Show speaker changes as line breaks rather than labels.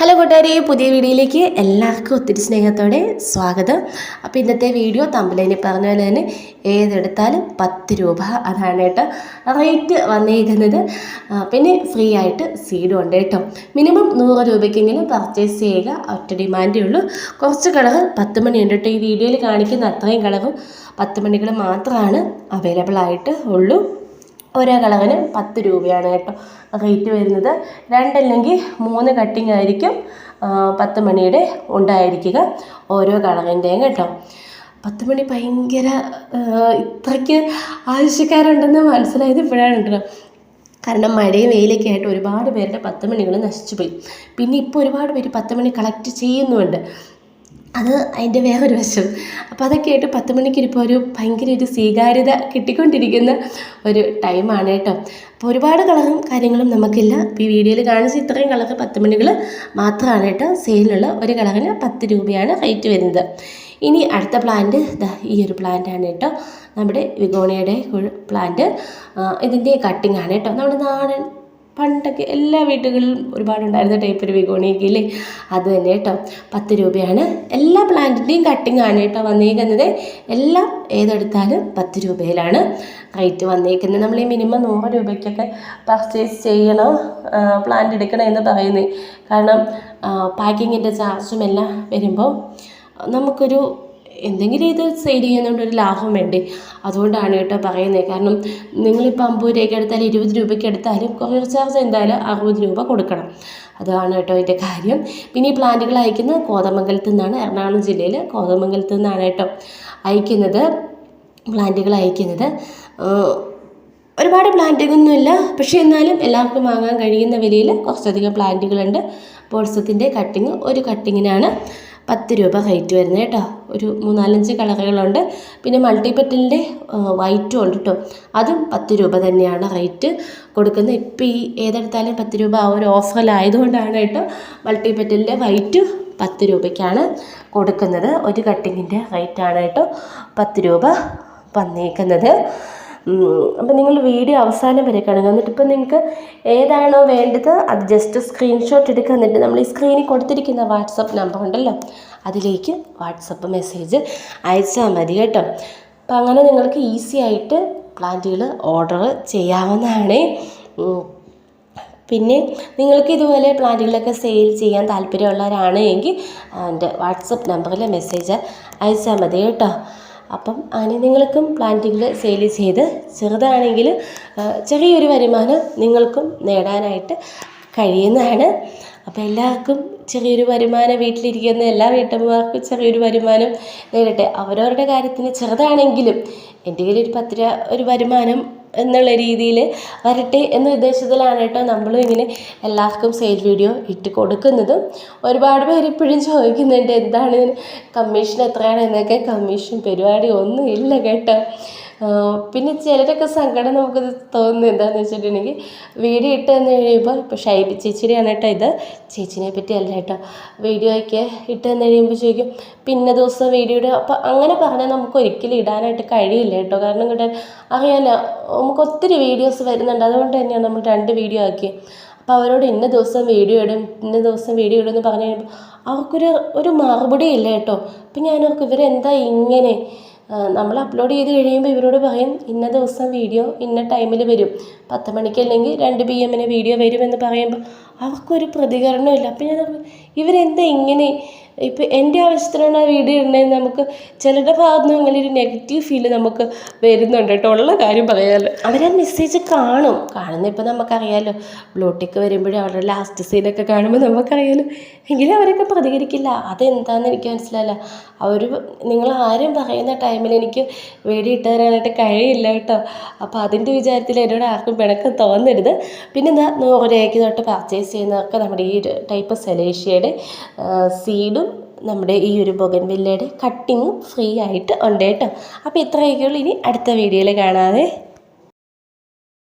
Hello കൂട്ടുകാരെ പുതിയ വീഡിയോയിലേക്ക് എല്ലാവർക്കും ഒത്തിരി സ്നേഹത്തോടെ സ്വാഗതം. അപ്പോൾ ഇന്നത്തെ വീഡിയോ തമ്പിലേനി പറഞ്ഞ പോലെ തന്നെ ഏതെടുത്താലും പത്ത് രൂപ അതാണ് കേട്ടോ റേറ്റ് വന്നിരിക്കുന്നത്. പിന്നെ ഫ്രീ ആയിട്ട് സീഡും ഉണ്ട് കേട്ടോ. മിനിമം നൂറ് രൂപയ്ക്കെങ്കിലും പർച്ചേസ് ചെയ്യുക. ഒറ്റ ഡിമാൻഡേ ഉള്ളൂ. കുറച്ച് കളർ പത്ത് മണിയുണ്ട് കേട്ടോ ഈ വീഡിയോയിൽ കാണിക്കുന്ന അത്രയും കളറും പത്ത് മണികൾ മാത്രമാണ് അവൈലബിൾ ആയിട്ട് ഉള്ളൂ. ഓരോ കളറിന് പത്ത് രൂപയാണ് കേട്ടോ. റേറ്റ് വരുന്നത് രണ്ടല്ലെങ്കിൽ മൂന്ന് കട്ടിംഗ് ആയിരിക്കും പത്ത് മണിയുടെ ഉണ്ടായിരിക്കുക ഓരോ കളറിന്റെയും കേട്ടോ. പത്ത് മണി ഭയങ്കര ഇത്രയ്ക്ക് ആവശ്യക്കാരുണ്ടെന്ന് മനസ്സിലായത് ഇപ്പോഴാണ് കേട്ടോ. കാരണം മഴയും വെയിലൊക്കെ ആയിട്ട് ഒരുപാട് പേരുടെ പത്ത് മണികൾ നശിച്ചു പോയി പിന്നെ ഇപ്പോൾ ഒരുപാട് പേര് പത്ത് മണി കളക്ട് ചെയ്യുന്നുമുണ്ട് അത് അതിന്റെ വേറൊരു വശം. അപ്പോൾ അതൊക്കെ ആയിട്ട് പത്ത് മണിക്ക് ഇപ്പോൾ ഒരു ഭയങ്കര ഒരു സ്വീകാര്യത കിട്ടിക്കൊണ്ടിരിക്കുന്ന ഒരു ടൈമാണ് കേട്ടോ. അപ്പോൾ ഒരുപാട് കളറും കാര്യങ്ങളും നമുക്കില്ല. ഇപ്പോൾ ഈ വീഡിയോയിൽ കാണിച്ച ഇത്രയും കളർ പത്ത് മണികൾ മാത്രമാണ് കേട്ടോ. സെയിലുള്ള ഒരു കളറിന് പത്ത് രൂപയാണ് റേറ്റ് വരുന്നത്. ഇനി അടുത്ത പ്ലാന്റ് ഈ ഒരു പ്ലാന്റ് ആണ് കേട്ടോ. നമ്മുടെ വിഗോണിയുടെ പ്ലാന്റ് ഇതിന്റെ കട്ടിംഗ് ആണ് കേട്ടോ. നമ്മുടെ നാടൻ പണ്ടൊക്കെ എല്ലാ വീടുകളിലും ഒരുപാടുണ്ടായിരുന്ന ടൈപ്പ് ഒരു വിഗോണിയൊക്കെ ഇല്ലേ? അത് തന്നെ കേട്ടോ പത്ത് രൂപയാണ്. എല്ലാ പ്ലാന്റിന്റെയും കട്ടിംഗ് ആണ് കേട്ടോ വന്നേക്കുന്നത്. എല്ലാം ഏതെടുത്താലും പത്ത് രൂപയിലാണ് റേറ്റ് വന്നേക്കുന്നത്. നമ്മൾ ഈ മിനിമം നൂറ് രൂപയ്ക്കൊക്കെ പർച്ചേസ് ചെയ്യണം പ്ലാന്റ് എടുക്കണം എന്ന് പറയുന്നത്. കാരണം പാക്കിങ്ങിന്റെ ചാർജും എല്ലാം വരുമ്പോൾ നമുക്കൊരു എന്തെങ്കിലും ഇത് സെയിൽ ചെയ്യുന്നതുകൊണ്ട് ഒരു ലാഭം വേണ്ടേ? അതുകൊണ്ടാണ് കേട്ടോ പറയുന്നത് കാരണം നിങ്ങളിപ്പോൾ അമ്പത് രൂപയ്ക്ക് എടുത്താലും ഇരുപത് രൂപയ്ക്ക് എടുത്താലും കൊറിയർ ചാർജ് എന്തായാലും അറുപത് രൂപ കൊടുക്കണം. അതാണ് കേട്ടോ അതിന്റെ കാര്യം. പിന്നെ ഈ പ്ലാന്റുകൾ അയക്കുന്നത് കോതമംഗലത്തു നിന്നാണ് എറണാകുളം ജില്ലയിൽ കോതമംഗലത്തു നിന്നാണ് കേട്ടോ അയക്കുന്നത്. പ്ലാന്റുകൾ അയക്കുന്നത്. ഒരുപാട് പ്ലാന്റുകളൊന്നുമില്ല പക്ഷേ എന്നാലും എല്ലാവർക്കും വാങ്ങാൻ കഴിയുന്ന വിലയിൽ കുറച്ചധികം പ്ലാന്റുകളുണ്ട് ബോൾസത്തിന്റെ കട്ടിങ് ഒരു കട്ടിങ്ങിനാണ് പത്ത് രൂപ റേറ്റ് വരുന്നത് കേട്ടോ. ഒരു മൂന്നാലഞ്ച് കളറുകളുണ്ട്. പിന്നെ മൾട്ടി മൾട്ടിപെറ്റലിന്റെ വൈറ്റും ഉണ്ട് കേട്ടോ അതും പത്ത് രൂപ തന്നെയാണ് റേറ്റ് കൊടുക്കുന്നത്. ഇപ്പോൾ ഈ ഏതെടുത്താലും പത്ത് രൂപ ആ ഒരു ഓഫറിലായതുകൊണ്ടാണ് കേട്ടോ മൾട്ടിപെറ്റലിന്റെ വൈറ്റ് പത്ത് രൂപയ്ക്കാണ് കൊടുക്കുന്നത്. ഒരു കട്ടിങ്ങിന്റെ റേറ്റാണ് കേട്ടോ പത്ത് രൂപ വന്നേക്കുന്നത്. അപ്പം നിങ്ങൾ വീഡിയോ അവസാനം വരെ കാണുക. എന്നിട്ട് ഇപ്പം നിങ്ങൾക്ക് ഏതാണോ വേണ്ടത് അത് ജസ്റ്റ് സ്ക്രീൻഷോട്ട് എടുക്കുക. എന്നിട്ട് നമ്മൾ ഈ സ്ക്രീനിൽ കൊടുത്തിരിക്കുന്ന വാട്സപ്പ് നമ്പർ ഉണ്ടല്ലോ അതിലേക്ക് വാട്സപ്പ് മെസ്സേജ് അയച്ചാൽ മതി കേട്ടോ. അപ്പം അങ്ങനെ നിങ്ങൾക്ക് ഈസി ആയിട്ട് പ്ലാന്റുകൾ ഓർഡർ ചെയ്യാവുന്നതാണ്. പിന്നെ നിങ്ങൾക്ക് ഇതുപോലെ പ്ലാന്റുകളൊക്കെ സെയിൽ ചെയ്യാൻ താല്പര്യമുള്ളവരാണ് എങ്കിൽ എന്റെ വാട്സപ്പ് നമ്പറിൽ മെസ്സേജ് അയച്ചാൽ മതി കേട്ടോ. അപ്പം അങ്ങനെ നിങ്ങൾക്കും പ്ലാന്റുകൾ സെയിൽ ചെയ്ത് ചെറുതാണെങ്കിൽ ചെറിയൊരു വരുമാനം നിങ്ങൾക്കും നേടാനായിട്ട് കഴിയുന്നതാണ്. അപ്പോൾ എല്ലാവർക്കും ചെറിയൊരു വരുമാനം വീട്ടിലിരിക്കുന്ന എല്ലാ വീട്ടമ്മമാർക്കും ചെറിയൊരു വരുമാനം നേടട്ടെ. അവരവരുടെ കാര്യത്തിന് ചെറുതാണെങ്കിലും എന്റെ കയ്യിൽ ഒരു പത്ത് രൂപ ഒരു വരുമാനം എന്നുള്ള രീതിയിൽ വരട്ടെ എന്ന ഉദ്ദേശത്തിലാണ് കേട്ടോ നമ്മളും ഇങ്ങനെ എല്ലാവർക്കും സെയിൽ വീഡിയോ ഇട്ട് കൊടുക്കുന്നതും. ഒരുപാട് പേര് ഇപ്പോഴും ചോദിക്കുന്നുണ്ട് എന്താണ് കമ്മീഷൻ എത്രയാണ് എന്നൊക്കെ. കമ്മീഷൻ പരിപാടി ഒന്നും ഇല്ല കേട്ടോ. പിന്നെ ചിലരൊക്കെ സങ്കടം നമുക്ക് തോന്നുന്നത് എന്താണെന്ന് വെച്ചിട്ടുണ്ടെങ്കിൽ വീഡിയോ ഇട്ട് തന്നു കഴിയുമ്പോൾ ഇപ്പോൾ ഷൈബി ചേച്ചിയുടെയാണ് കേട്ടോ ഇത്. ചേച്ചിനെ പറ്റി അല്ല കേട്ടോ. വീഡിയോ ഒക്കെ ഇട്ട് തന്നു കഴിയുമ്പോൾ ചോദിക്കും പിന്നെ ദിവസം വീഡിയോ ഇടുക അപ്പോൾ അങ്ങനെ പറഞ്ഞാൽ നമുക്ക് ഒരിക്കലും ഇടാനായിട്ട് കഴിയില്ല കേട്ടോ. കാരണം കേട്ടോ അറിയാലോ നമുക്ക് ഒത്തിരി വീഡിയോസ് വരുന്നുണ്ട്. അതുകൊണ്ട് തന്നെയാണ് നമ്മൾ രണ്ട് വീഡിയോ ആക്കി അപ്പോൾ അവരോട് ഇന്ന ദിവസം വീഡിയോ ഇടും ഇന്ന ദിവസം വീഡിയോ ഇടും എന്ന് പറഞ്ഞു കഴിയുമ്പോൾ അവർക്കൊരു ഒരു മറുപടി ഇല്ല കേട്ടോ. അപ്പം ഞാൻ ഓർക്കും ഇവരെന്താ ഇങ്ങനെ? നമ്മൾ അപ്ലോഡ് ചെയ്ത് കഴിയുമ്പോൾ ഇവരോട് പറയും ഇന്ന ദിവസം വീഡിയോ ഇന്ന ടൈമിൽ വരും. പത്ത് മണിക്ക് അല്ലെങ്കിൽ രണ്ട് പി എമ്മിന് വീഡിയോ വരുമെന്ന് പറയുമ്പോൾ അവർക്കൊരു പ്രതികരണമില്ല അപ്പം ഞാൻ ഇവരെന്താ ഇങ്ങനെ? ഇപ്പം എന്റെ ആവശ്യത്തിനാണ് ആ വീഡിയോ ഇടുന്നത് നമുക്ക് ചിലരുടെ ഭാഗത്ത് നിന്ന് അങ്ങനെ ഒരു നെഗറ്റീവ് ഫീൽ നമുക്ക് വരുന്നുണ്ട് കേട്ടോ. ഉള്ള കാര്യം പറയാമല്ലോ അവരാ മെസ്സേജ് കാണും. കാണുന്ന ഇപ്പം നമുക്കറിയാമല്ലോ ബ്ലോട്ടിക്ക് വരുമ്പോഴും അവരുടെ ലാസ്റ്റ് സീനൊക്കെ കാണുമ്പോൾ നമുക്കറിയാമല്ലോ എങ്കിലും അവരൊക്കെ പ്രതികരിക്കില്ല. അതെന്താണെന്ന് എനിക്ക് മനസ്സിലായില്ല. അവർ നിങ്ങൾ ആരും പറയുന്ന ടൈമിൽ എനിക്ക് വേടി ഇട്ട് തരാനായിട്ട് കഴിയില്ല കേട്ടോ. അപ്പോൾ അതിന്റെ വിചാരത്തിൽ എന്നോട് ആർക്കും പിണക്കം തോന്നരുത്. പിന്നെ എന്താ നൂറ് രൂപയ്ക്ക് തൊട്ട് പർച്ചേസ് ചെയ്യുന്നതൊക്കെ നമ്മുടെ ഈ ടൈപ്പ് സെലേഷ്യയുടെ സീഡും നമ്മുടെ ഈ ഒരു ബൊഗൻവില്ലയുടെ കട്ടിങ്ങും ഫ്രീ ആയിട്ട് ഉണ്ട് കേട്ടോ. അപ്പോൾ ഇത്രയൊക്കെയുള്ളൂ ഇനി അടുത്ത വീഡിയോയിൽ കാണാതെ